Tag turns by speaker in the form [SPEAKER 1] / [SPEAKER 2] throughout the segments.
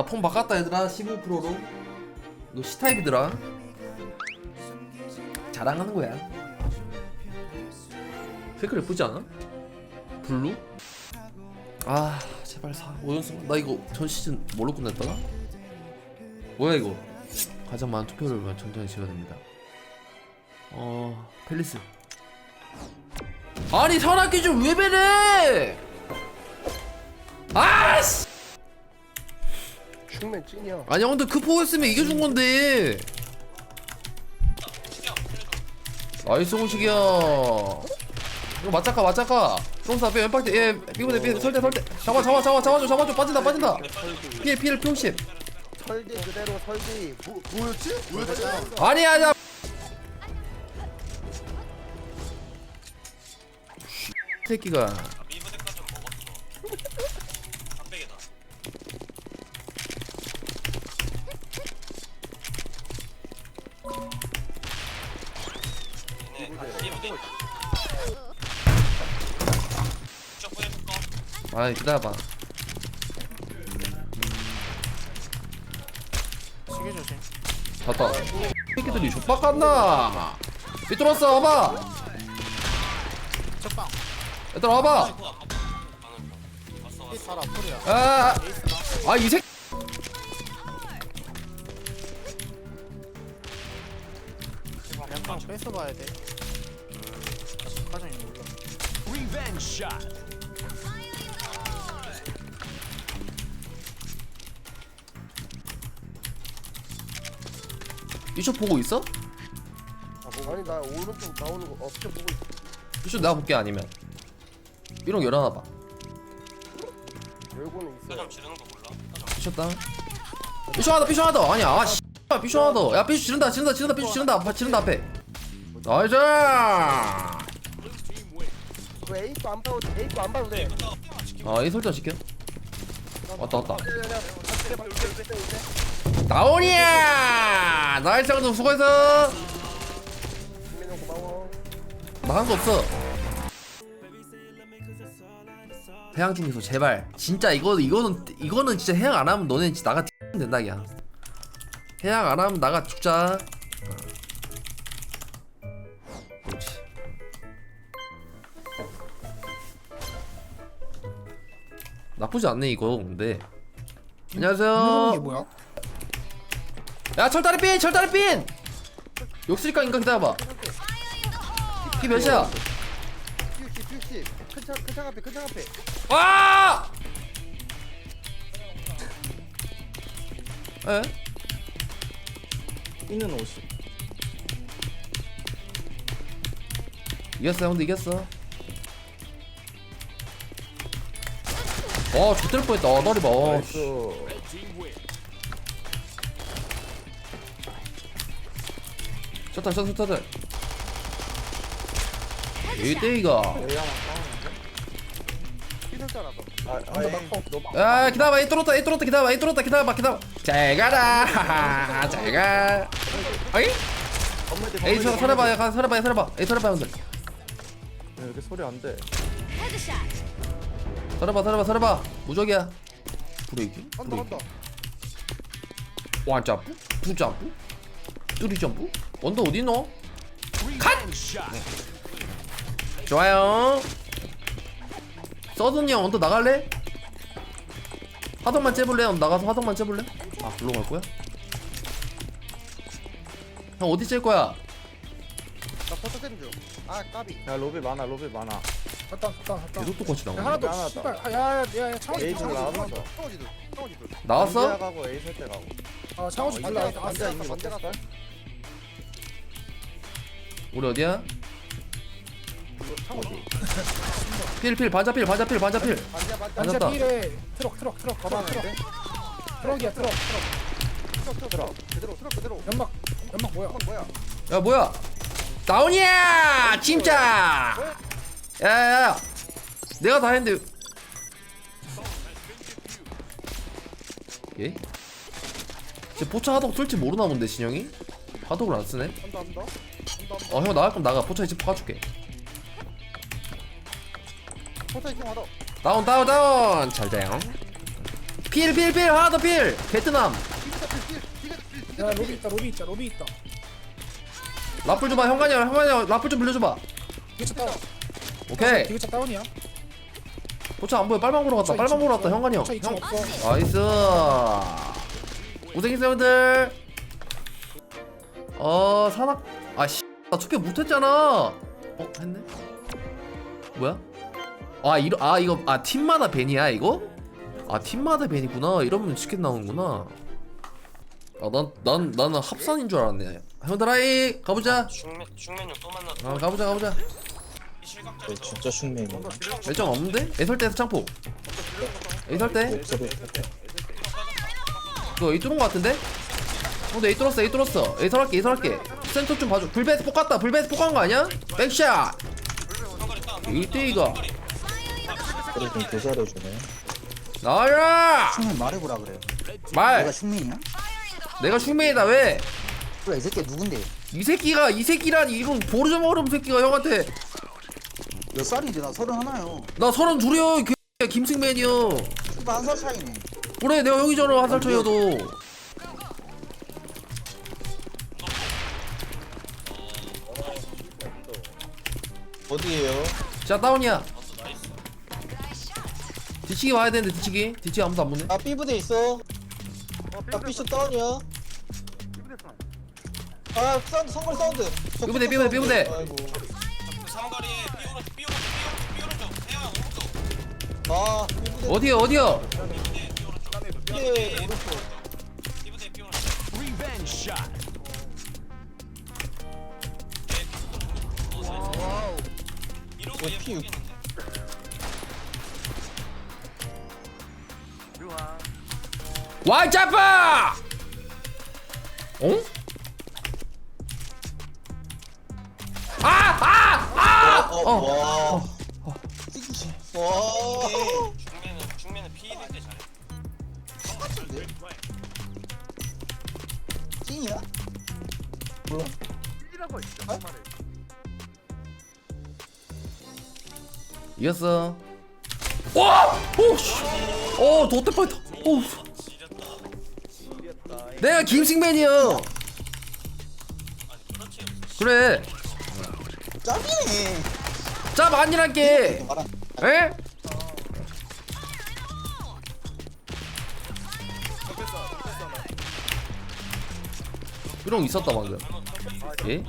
[SPEAKER 1] 나 폰 바꿨다 얘들아. 15%로. 너 C타입이더라. 자랑하는 거야. 색깔 예쁘지 않아? 블루? 아 제발 사. 5연승. 나 이거 전 시즌 뭘로 끝냈더라? 뭐야 이거? 가장 많은 투표를 전전에 지어야 됩니다. 어... 펠리스. 아니 선악기 좀 왜 배래? 아씨
[SPEAKER 2] 충맨 찐이야.
[SPEAKER 1] 아니 형들 크포였으면 이겨준 건데. 나이스 공식이야. 이거 맞짱가 맞짱가 똥사 빼 왼팔 때얘 삐고대 삐 설대 설대 잡아 잡아 잡아 잡아줘 잡아줘. 빠진다 빠진다. 피해 피해 평십
[SPEAKER 2] 설디 그대로 설디. 뭐, 뭐였지? 뭐였지?
[SPEAKER 1] 아니야 아니야. 새끼가 아 기다려봐
[SPEAKER 3] 시계 조심.
[SPEAKER 1] 봤다 새끼들이 족박 갔나 삐뚤었어 와봐
[SPEAKER 3] 첫방.
[SPEAKER 1] 얘들아 와봐.
[SPEAKER 4] 왔어 왔어.
[SPEAKER 3] 이살 앞플이야.
[SPEAKER 1] 아, 아, 이 새.
[SPEAKER 3] 양방 뺏어 봐야 돼.
[SPEAKER 1] 이쇼 보고 있어?
[SPEAKER 2] 아니 나 오른쪽 나오는 거 업체 보고 있어.
[SPEAKER 1] 이쇼 내가 볼게 아니면. 이런 거 열어놔 봐.
[SPEAKER 2] 열고는 있어.
[SPEAKER 4] 좀 지르는 거 몰라?
[SPEAKER 1] 이쇼 땅. 이쇼 하나, 삐쇼 하나 더. 아니야, 아 씨. 삐쇼 하나 더. 야, 삐쇼 지른다, 지른다, 지른다, 삐쇼 지른다, 앞, 지른다 앞에. 나이스.
[SPEAKER 2] 그 에이프 안 봐도 돼. 에이프 안 봐도 돼.
[SPEAKER 1] 아, 이 설정 시켜. 왔다, 왔다. 나오니야. 나이스 형도 수고했어.
[SPEAKER 2] 김민영 고마워.
[SPEAKER 1] 나 한 거 없어. 해양 중에서 제발 진짜 이거 이거는 이거는 진짜 해양 안 하면 너네 진짜 나가 된다 그냥. 해양 안 하면 나가 죽자. 나쁘지 않네 이거 근데. 안녕하세요.
[SPEAKER 3] 이게 뭐야?
[SPEAKER 1] 야 철다리 핀 철다리 핀. 욕쓸까 인가 기다려봐. 피 몇이야?
[SPEAKER 2] 큰창 앞에 큰창 앞에.
[SPEAKER 1] 와! 에?
[SPEAKER 3] 있는 옷이.
[SPEAKER 1] 이겼어 형도 이겼어 와 죽들 뻔했다. 어, 너리 봐. 셔터 셔터 셔터 1대2가.
[SPEAKER 2] 피설자라서.
[SPEAKER 1] 야 기다려봐. 이 뚫었다 이 뚫었다. 기다려봐. 이 뚫었다. 기다려봐. 기다려봐 잘 가라. 잘가. 어이? 에이 서, 서려봐 가 서려봐 서려봐. 에이 서려봐 형들.
[SPEAKER 5] 이렇게 소리 안 돼.
[SPEAKER 1] 서려봐 서려봐 서려봐 무적이야 브레이크
[SPEAKER 2] 한다 한다.
[SPEAKER 1] 완점프 부점프 뚜리 점프 원더 어디 있노? 컷! 네. 좋아요 서든이 형 원더 나갈래? 하동만 째볼래? 형 나가서 하동만 째볼래? 아 글로 갈 거야? 형 어디 찔 거야?
[SPEAKER 2] 나 포토 쌤 줘. 아 까비.
[SPEAKER 5] 야 로비 많아 로비 많아.
[SPEAKER 3] 갔다 갔다 갔다.
[SPEAKER 1] 계속 똑같이
[SPEAKER 3] 야,
[SPEAKER 1] 나오네
[SPEAKER 3] 하나 더.
[SPEAKER 5] 하나 더.
[SPEAKER 3] 씨발. 아, 야, 야, 야, 창호지,
[SPEAKER 5] 에이,
[SPEAKER 3] 창호지. 창호지.
[SPEAKER 2] 창호지들. 창호지들.
[SPEAKER 1] 나왔어?
[SPEAKER 5] 가고 A 설때 가고.
[SPEAKER 3] 아, 창호지
[SPEAKER 2] 반대
[SPEAKER 3] 불러.
[SPEAKER 2] 반대
[SPEAKER 5] 반대 이미
[SPEAKER 2] 반대
[SPEAKER 5] 먹혔을?
[SPEAKER 1] 우리 어디야?
[SPEAKER 2] 창호지.
[SPEAKER 1] 필필 반자필 반자필 반자필
[SPEAKER 2] 반대 반대.
[SPEAKER 1] 반자.
[SPEAKER 3] 반자
[SPEAKER 1] 맞았다.
[SPEAKER 3] 필에 트럭, 트럭, 트럭, 트럭, 트럭. 트럭이야, 트럭, 트럭.
[SPEAKER 2] 트럭 트럭 트럭. 그대로 트럭 그대로.
[SPEAKER 3] 연막, 연막 뭐야?
[SPEAKER 2] 야
[SPEAKER 1] 뭐야 나오냐 진짜 야야야 내가 다 했는데 예? 쟤 포차 하덕 쓸지 모르나 본데 진영이? 하덕을 안 쓰네
[SPEAKER 2] 한다 한다. 한다 한다.
[SPEAKER 1] 어형 나갈 거면 나가 포차 이제 파줄게
[SPEAKER 2] 하다.
[SPEAKER 1] 다운 다운 다운 잘 돼요 필필필 하나 더필 베트남
[SPEAKER 3] 야 로비 있다 로비 있다 로비 있다
[SPEAKER 1] 라플 줘봐 형관이 형 형관이 라플 좀 빌려줘봐.
[SPEAKER 3] 디귿차 다운.
[SPEAKER 1] 오케이.
[SPEAKER 3] 디귿차 다운이야.
[SPEAKER 1] 고차 안 보여. 빨방 보러 갔다 빨방 보러 갔다 형관이 형.
[SPEAKER 3] 차 2층
[SPEAKER 1] 형. 나이스. 고생했어요 형들. 어 산악 아씨. 나 투표 못했잖아. 어 했네? 뭐야? 아 이거 아 이거 아 팀마다 벤이야 이거? 아 팀마다 벤이구나. 이러면 치킨 나오는구나. 아난 난 나는 합산인 줄 알았네 형들아이 가보자
[SPEAKER 4] 중메 중메뉴 또 만났다
[SPEAKER 1] 아 가보자 가보자
[SPEAKER 4] 이 실각자리
[SPEAKER 6] 네, 진짜 흉내네.
[SPEAKER 1] 열정 없는데 애설대에서 창포 애설대 너 A 뚫은 거 같은데? 어, 너 A 뚫었어, A 뚫었어. A 설할게, A 설할게. 센터 좀 봐줘. 갔다, 불베이스 폭간거 아니야? 백샷! 이때이가.
[SPEAKER 6] 소리 좀 조절해주네.
[SPEAKER 1] 나야!
[SPEAKER 7] 충민 말해보라 그래요.
[SPEAKER 1] 말!
[SPEAKER 7] 내가 충민이야?
[SPEAKER 1] 내가 슈메이다, 왜?
[SPEAKER 7] 그래 이 새끼 누군데?
[SPEAKER 1] 이 새끼가, 이 새끼란 이건 보르자 머름 새끼가 형한테.
[SPEAKER 7] 몇 살인데 나 서른 하나요.
[SPEAKER 1] 나 서른 둘이요, 이 X야, 김승맨이요.
[SPEAKER 7] 한살 차이네.
[SPEAKER 1] 그래, 내가 형이잖아, 한 살 차이여도.
[SPEAKER 6] 어디에요?
[SPEAKER 1] 자, 다운이야. 뒤치기 와야 되는데, 뒤치기. 뒤치기 아무도 안 보네.
[SPEAKER 6] 아 B부대 있어. 아 B쇼 다운이야. 아 사운드 성걸 사운드.
[SPEAKER 1] B부대, B부대, B부대.
[SPEAKER 6] 아이고.
[SPEAKER 4] 삼거리에 삐오른 삐오른 삐오른 쪽 태양 오른쪽
[SPEAKER 6] 아.
[SPEAKER 1] 어디요, 어디요?
[SPEAKER 6] B부대 오른쪽.
[SPEAKER 4] 이부대 삐오른 이러고 왜얘
[SPEAKER 6] 피-
[SPEAKER 1] 와이 짜파! 어?
[SPEAKER 6] 어,
[SPEAKER 1] 어.
[SPEAKER 6] 와. 와.
[SPEAKER 4] 중메는 중메는 피일 때 잘해
[SPEAKER 7] 똑같은데? 찐이야?
[SPEAKER 6] 몰라.
[SPEAKER 1] 이겼어. 와! 오 씨. 어, 도대 뻔했다. 오. 내가 김승맨이요. 그래.
[SPEAKER 7] 짭이네.
[SPEAKER 1] 짭 아니랄게.
[SPEAKER 7] 말아.
[SPEAKER 1] 에? 이런 거 있었다 방금. 예?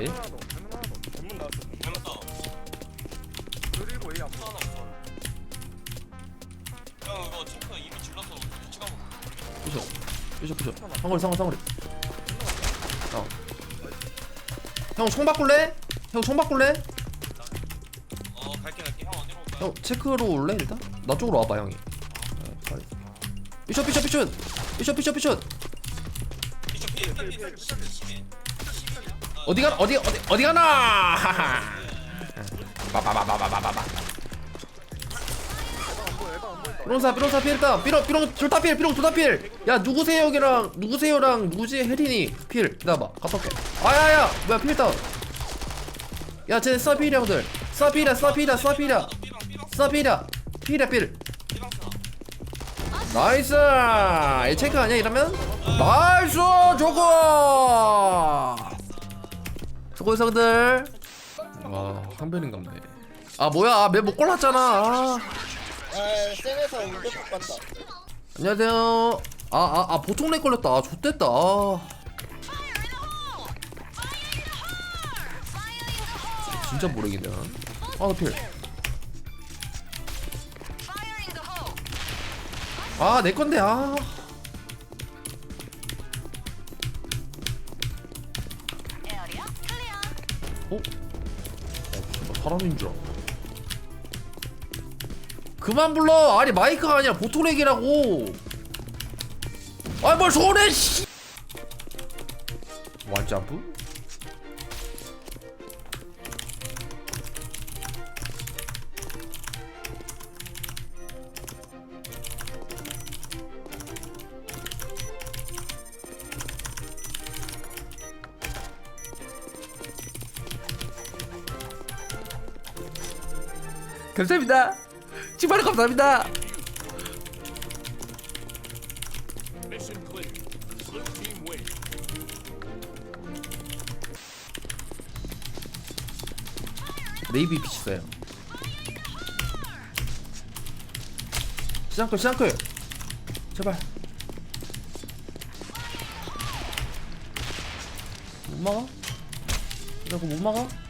[SPEAKER 1] 예? 부셔. 부셔 부셔. 상거리 상거리 상거리. 형총 바꿀래? 형총 바꿀래?
[SPEAKER 4] 어 갈게 갈게 형 어디로 올까?
[SPEAKER 1] 형 체크로 올래 일단? 나 쪽으로 와봐 형이. 아, 빨리. 비숍 비숍 비숍
[SPEAKER 4] 피해 피해 피해 피해
[SPEAKER 1] 어디 가 어디 어디 어디 가나? 바바바바바바바. 삐롱사 삐롱사 필다 삐롱 삐롱 둘다 필 삐롱 둘다 필. 야 누구세요 여기랑 누구세요랑 누구지 혜린이 필. 기다봐 올게. 아야야 뭐야 필 다운. 야쟤 서필이야 형들. 서필이야 서필이야 서필이야 서필이야 필이야 필. 나이스 이 체크 아니야 이러면 나이스 저거 수고 형들 와 한변인갑네 아 뭐야 맵 못 골랐잖아 아.
[SPEAKER 2] 아 쌩에서 울베폭 간다.
[SPEAKER 1] 안녕하세요 아 아 아, 보통 렉 걸렸다 아 좆됐다 아. 진짜 모르겠네 아필 아, 내 건데, 아. 어? 어, 사람인 줄 알아. 그만 불러. 아니 마이크가 아니라 보토렉이라고. 아이 뭘 손해 씨. 완점프? 감사합니다. 정말 감사합니다. 네이비 빛 있어요. 시장클 시장클 제발 못 막아? 나 그거 못 막아?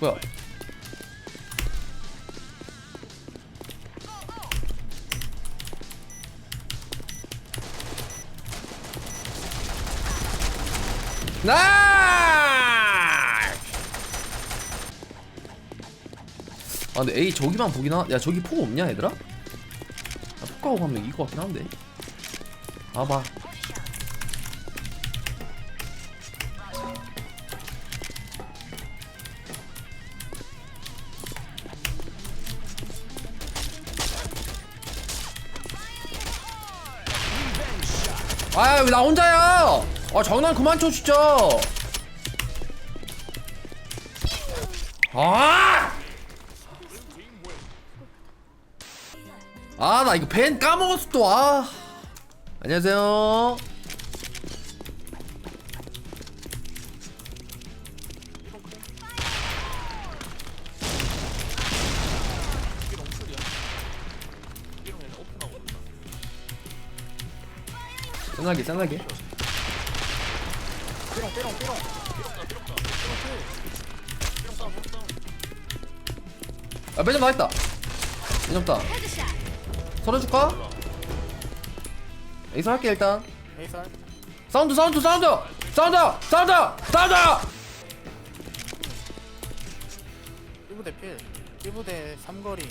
[SPEAKER 1] 뭐야? 나! 아 근데 A 저기만 하. 야 저기 폭 없냐 얘들아? 야, 폭 가고 가면 이길 것 같긴 한데. 봐봐. 아왜나 혼자야? 아 장난 그만 쳐 진짜. 아! 아 나 이거 벤 까먹었어 또 아. 안녕하세요.
[SPEAKER 3] 삐롱 삐롱 삐롱
[SPEAKER 1] 아 매점 다 했다. 매점 다. 설해줄까? 에이스 할게 일단.
[SPEAKER 3] 에이설
[SPEAKER 1] 사운드 사운드 사운드 사운드 사운드 사운드.
[SPEAKER 3] 1부대 필 1부대 삼거리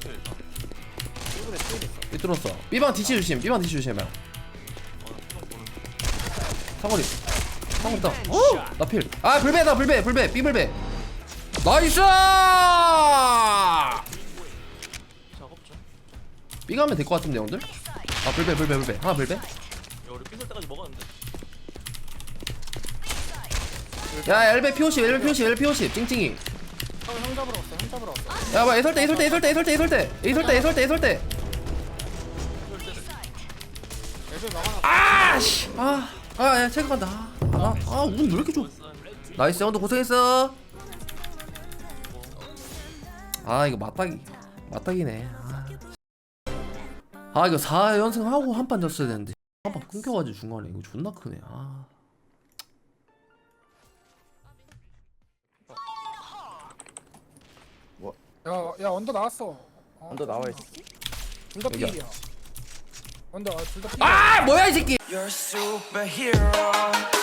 [SPEAKER 4] 필 일단
[SPEAKER 3] 1부대 필 있어
[SPEAKER 1] 삐뚤었어. 삐방 뒤치 조심. 삐방 뒤치 조심해. 사거리. 사거리 있다. 어? 나 필. 아 불배다 불배 불배 삐 불배. 나이스.
[SPEAKER 4] 작업
[SPEAKER 1] 중삐 가면 될 것 같은데 형들. 아 불배 불배 불배 하나 불배.
[SPEAKER 4] 야 우리 삐설 때까지 먹었는데
[SPEAKER 1] 야 엘베 P50 엘베 P50 엘베 P50 찡찡이.
[SPEAKER 3] 형, 형 잡으러 왔어 형 잡으러 왔어
[SPEAKER 1] 야봐 에설대 에설대 에설대 에설대 에설대 에설대 에설대 아씨. 아. 아, 야, 체크 간다. 아, 아, 운왜 이렇게 좋아? 나이스, 형도 고생했어. 아, 이거 맞다기, 맞다기네. 아, 아 이거 4연승 하고 한 판 졌어야 되는데. 한 판 끊겨가지고 중간에 이거 존나 크네. 아.
[SPEAKER 3] 야, 야 언더 나왔어 어,
[SPEAKER 5] 언더 나와 있어.
[SPEAKER 3] 둘다
[SPEAKER 1] 여기야.
[SPEAKER 3] 필이야 언더 아, 둘다 필
[SPEAKER 1] 아, 뭐야 이 새끼.
[SPEAKER 8] You're a superhero